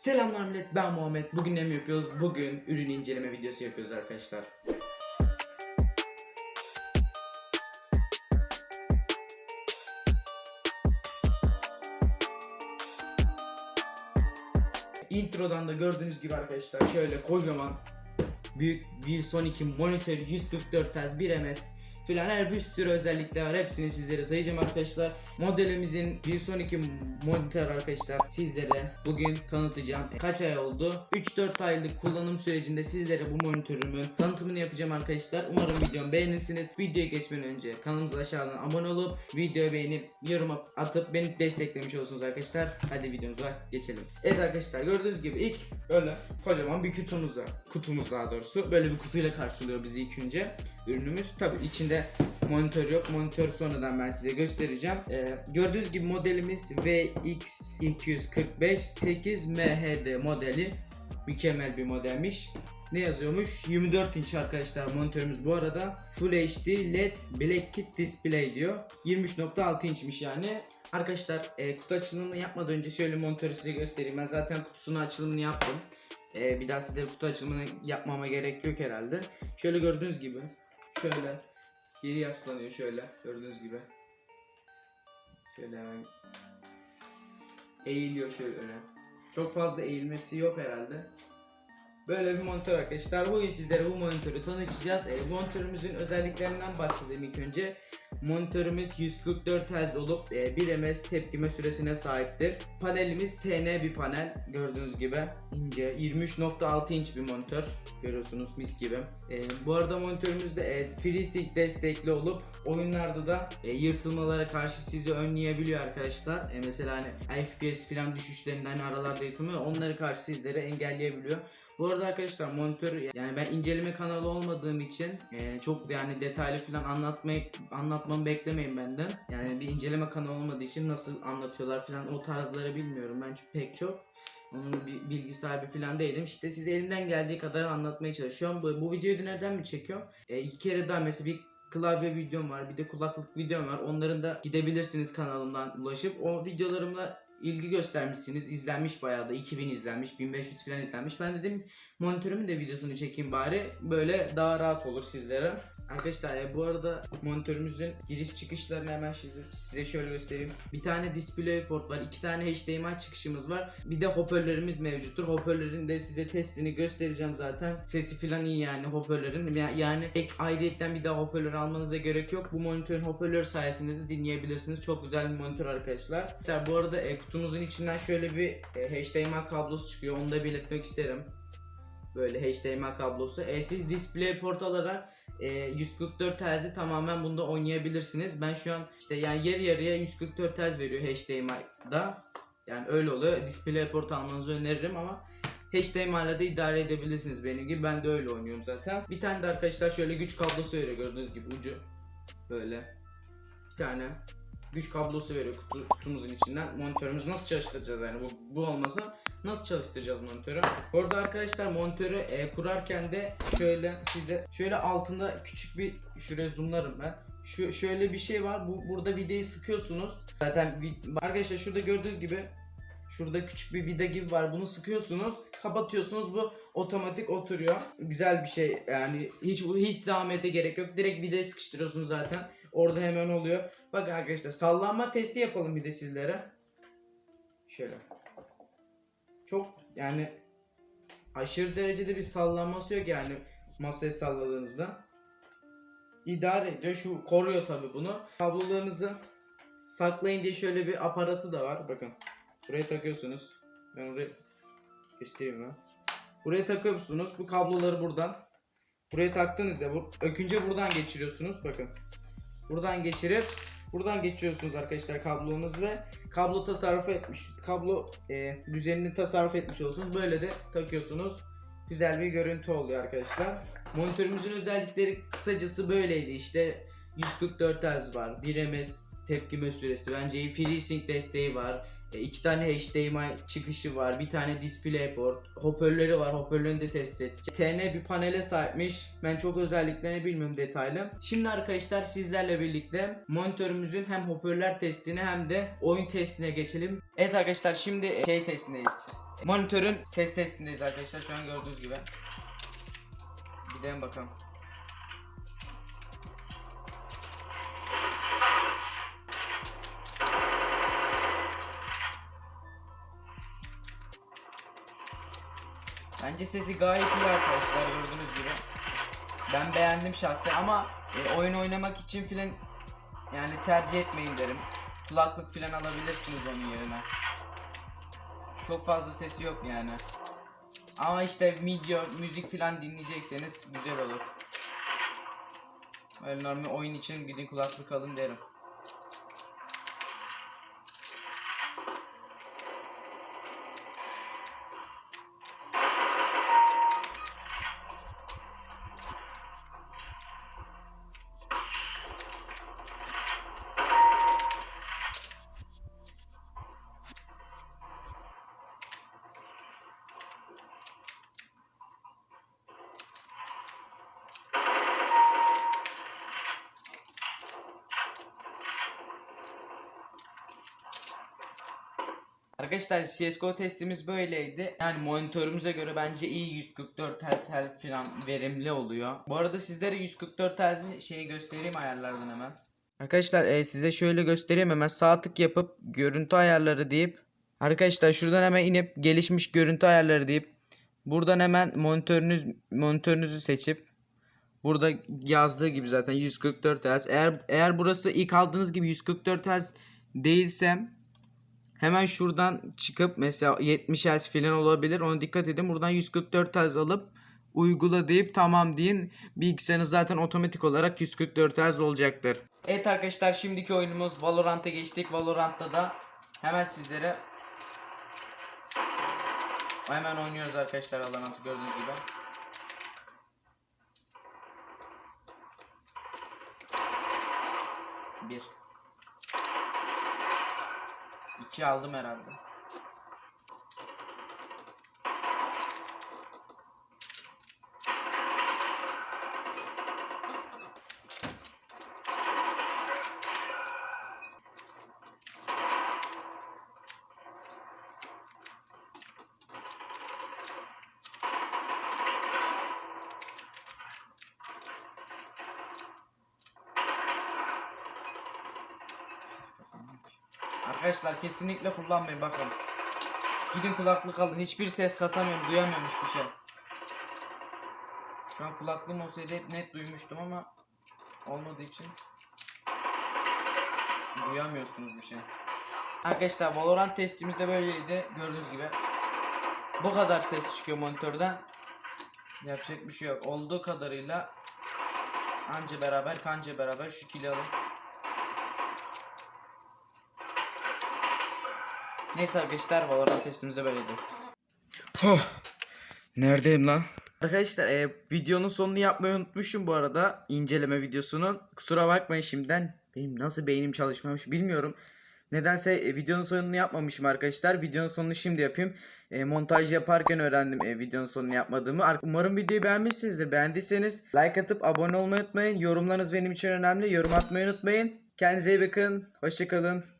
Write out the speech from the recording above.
Selamlar millet ben Muhammed. Bugün ne mi yapıyoruz? Bugün ürün inceleme videosu yapıyoruz arkadaşlar. Introdan da gördüğünüz gibi arkadaşlar şöyle kocaman büyük bir Son 2 monitör 144 Hz 1 ms filan her bir sürü özellikler var. Hepsini sizlere sayacağım arkadaşlar. Modelimizin bir sonraki monitör arkadaşlar sizlere bugün tanıtacağım. Kaç ay oldu? 3-4 aylık kullanım sürecinde sizlere bu monitörümün tanıtımını yapacağım arkadaşlar. Umarım videomu beğenirsiniz. Videoya geçmeden önce kanalımıza aşağıdan abone olup videoyu beğenip yorum atıp beni desteklemiş olursunuz arkadaşlar. Hadi videomuza geçelim. Evet arkadaşlar gördüğünüz gibi ilk böyle kocaman bir kutumuz var. Kutumuz daha doğrusu. Böyle bir kutuyla karşılıyor bizi ilk önce. Ürünümüz tabi içinde monitör yok. Monitör sonradan ben size göstereceğim. Ee, gördüğünüz gibi modelimiz VX245 8MHD modeli. Mükemmel bir modelmiş. Ne yazıyormuş? 24 inç arkadaşlar monitörümüz bu arada. Full HD LED Black Kit Display diyor. 23.6 inçmiş yani. Arkadaşlar e, kutu açılımını yapmadan önce şöyle monitörü size göstereyim. Ben zaten kutusunun açılımını yaptım. E, bir daha size kutu açılımını yapmama gerek yok herhalde. Şöyle gördüğünüz gibi. Şöyle geri yaslanıyor şöyle gördüğünüz gibi. Şöyle hemen eğiliyor şöyle öne. Çok fazla eğilmesi yok herhalde. Böyle bir monitör arkadaşlar. Bugün sizlere bu monitörü tanıtacağız. E, monitörümüzün özelliklerinden bahsedeyim ilk önce. Monitörümüz 144 Hz olup e, 1 ms tepkime süresine sahiptir. Panelimiz TN bir panel gördüğünüz gibi ince 23.6 inç bir monitör görüyorsunuz mis gibi. E, bu arada monitörümüzde e, FreeSync destekli olup oyunlarda da e, yırtılmalara karşı sizi önleyebiliyor arkadaşlar. E, mesela hani FPS falan düşüşlerinden hani aralarda yırtılmıyor onları karşı sizlere engelleyebiliyor. Bu arada arkadaşlar monitör yani ben inceleme kanalı olmadığım için e, çok yani detaylı falan anlatmayı anlatmamı beklemeyin benden. Yani bir inceleme kanalı olmadığı için nasıl anlatıyorlar falan o tarzları bilmiyorum ben çünkü pek çok. Onun bir bilgi sahibi falan değilim. İşte size elimden geldiği kadar anlatmaya çalışıyorum. Bu, bu videoyu da nereden mi çekiyorum? E, iki kere daha mesela bir klavye videom var bir de kulaklık videom var. Onların da gidebilirsiniz kanalımdan ulaşıp o videolarımla ilgi göstermişsiniz. İzlenmiş bayağı da 2000 izlenmiş, 1500 falan izlenmiş. Ben dedim monitörümün de videosunu çekeyim bari. Böyle daha rahat olur sizlere. Arkadaşlar e, bu arada monitörümüzün giriş çıkışlarını hemen size, size şöyle göstereyim. Bir tane display port var, iki tane HDMI çıkışımız var. Bir de hoparlörümüz mevcuttur. Hoparlörün de size testini göstereceğim zaten. Sesi falan iyi yani hoparlörün. Ya- Yani ek ayrıyetten bir daha hoparlör almanıza gerek yok. Bu monitörün hoparlör sayesinde de dinleyebilirsiniz. Çok güzel bir monitör arkadaşlar. Arkadaşlar bu arada e, kutumuzun içinden şöyle bir e, HDMI kablosu çıkıyor. Onu da belirtmek isterim. Böyle HDMI kablosu. E, siz display port alarak e, 144 Hz'i tamamen bunda oynayabilirsiniz. Ben şu an işte yani yarı yarıya 144 Hz veriyor HDMI'da. Yani öyle oluyor. Display port almanızı öneririm ama HDMI ile de idare edebilirsiniz benim gibi. Ben de öyle oynuyorum zaten. Bir tane de arkadaşlar şöyle güç kablosu veriyor gördüğünüz gibi ucu. Böyle. Bir tane güç kablosu veriyor kutu, kutumuzun içinden. Monitörümüzü nasıl çalıştıracağız yani bu, bu olmasa nasıl çalıştıracağız monitörü? Bu arada arkadaşlar monitörü e, kurarken de şöyle sizde şöyle altında küçük bir şuraya zoomlarım ben. Şu şöyle bir şey var. Bu burada vidayı sıkıyorsunuz. Zaten arkadaşlar şurada gördüğünüz gibi Şurada küçük bir vida gibi var. Bunu sıkıyorsunuz, kapatıyorsunuz. Bu otomatik oturuyor. Güzel bir şey. Yani hiç hiç zahmete gerek yok. Direkt vidayı sıkıştırıyorsunuz zaten. Orada hemen oluyor. Bakın arkadaşlar sallanma testi yapalım bir de sizlere. Şöyle. Çok yani aşırı derecede bir sallanması yok yani masaya salladığınızda. İdare ediyor. Şu koruyor tabi bunu. Kablolarınızı saklayın diye şöyle bir aparatı da var. Bakın. Buraya takıyorsunuz. Ben oraya göstereyim ben. Buraya takıyorsunuz. Bu kabloları buradan. Buraya taktığınızda bu ökünce buradan geçiriyorsunuz. Bakın. Buradan geçirip buradan geçiriyorsunuz arkadaşlar kablonuz ve kablo tasarrufu etmiş. Kablo e, düzenini tasarruf etmiş olursunuz. Böyle de takıyorsunuz. Güzel bir görüntü oluyor arkadaşlar. Monitörümüzün özellikleri kısacası böyleydi işte. 144 Hz var. 1 ms tepkime süresi. Bence FreeSync desteği var. E, iki tane HDMI çıkışı var. Bir tane DisplayPort. Hoparlörü var. Hoparlörünü de test edeceğim. TN bir panele sahipmiş. Ben çok özelliklerini bilmiyorum detaylı. Şimdi arkadaşlar sizlerle birlikte monitörümüzün hem hoparlör testini hem de oyun testine geçelim. Evet arkadaşlar şimdi şey testindeyiz. Monitörün ses testindeyiz arkadaşlar şu an gördüğünüz gibi. Gidelim bakalım. Bence sesi gayet iyi arkadaşlar gördüğünüz gibi. Ben beğendim şahsen ama e, oyun oynamak için filan yani tercih etmeyin derim. Kulaklık filan alabilirsiniz onun yerine. Çok fazla sesi yok yani. Ama işte video, müzik filan dinleyecekseniz güzel olur. Öyle normal oyun için gidin kulaklık alın derim. Arkadaşlar CSGO testimiz böyleydi. Yani monitörümüze göre bence iyi 144 Hz falan verimli oluyor. Bu arada sizlere 144 Hz şeyi göstereyim ayarlardan hemen. Arkadaşlar e, size şöyle göstereyim hemen sağ tık yapıp görüntü ayarları deyip Arkadaşlar şuradan hemen inip gelişmiş görüntü ayarları deyip buradan hemen monitörünüz monitörünüzü seçip burada yazdığı gibi zaten 144 Hz. Eğer eğer burası ilk aldığınız gibi 144 Hz değilsem Hemen şuradan çıkıp mesela 70 Hz falan olabilir. Ona dikkat edin. Buradan 144 Hz alıp uygula deyip tamam deyin. Bilgisayarınız zaten otomatik olarak 144 Hz olacaktır. Evet arkadaşlar şimdiki oyunumuz Valorant'a geçtik. Valorant'ta da hemen sizlere hemen oynuyoruz arkadaşlar Valorant'ı gördüğünüz gibi. Bir. İki aldım herhalde. Arkadaşlar kesinlikle kullanmayın bakın. Gidin kulaklık alın. Hiçbir ses kasamıyorum. Duyamıyorum hiçbir şey. Şu an kulaklığım olsaydı hep net duymuştum ama olmadığı için duyamıyorsunuz bir şey. Arkadaşlar Valorant testimiz de böyleydi. Gördüğünüz gibi. Bu kadar ses çıkıyor monitörden. Yapacak bir şey yok. Olduğu kadarıyla anca beraber kanca beraber şu kili alın. Neyse arkadaşlar Valorant testimiz de böyleydi. Neredeyim lan? Arkadaşlar e, videonun sonunu yapmayı unutmuşum bu arada inceleme videosunun. Kusura bakmayın şimdiden. Benim nasıl beynim çalışmamış bilmiyorum. Nedense e, videonun sonunu yapmamışım arkadaşlar. Videonun sonunu şimdi yapayım. E, montaj yaparken öğrendim e, videonun sonunu yapmadığımı. Ar- Umarım videoyu beğenmişsinizdir. Beğendiyseniz like atıp abone olmayı unutmayın. Yorumlarınız benim için önemli. Yorum atmayı unutmayın. Kendinize iyi bakın. Hoşçakalın.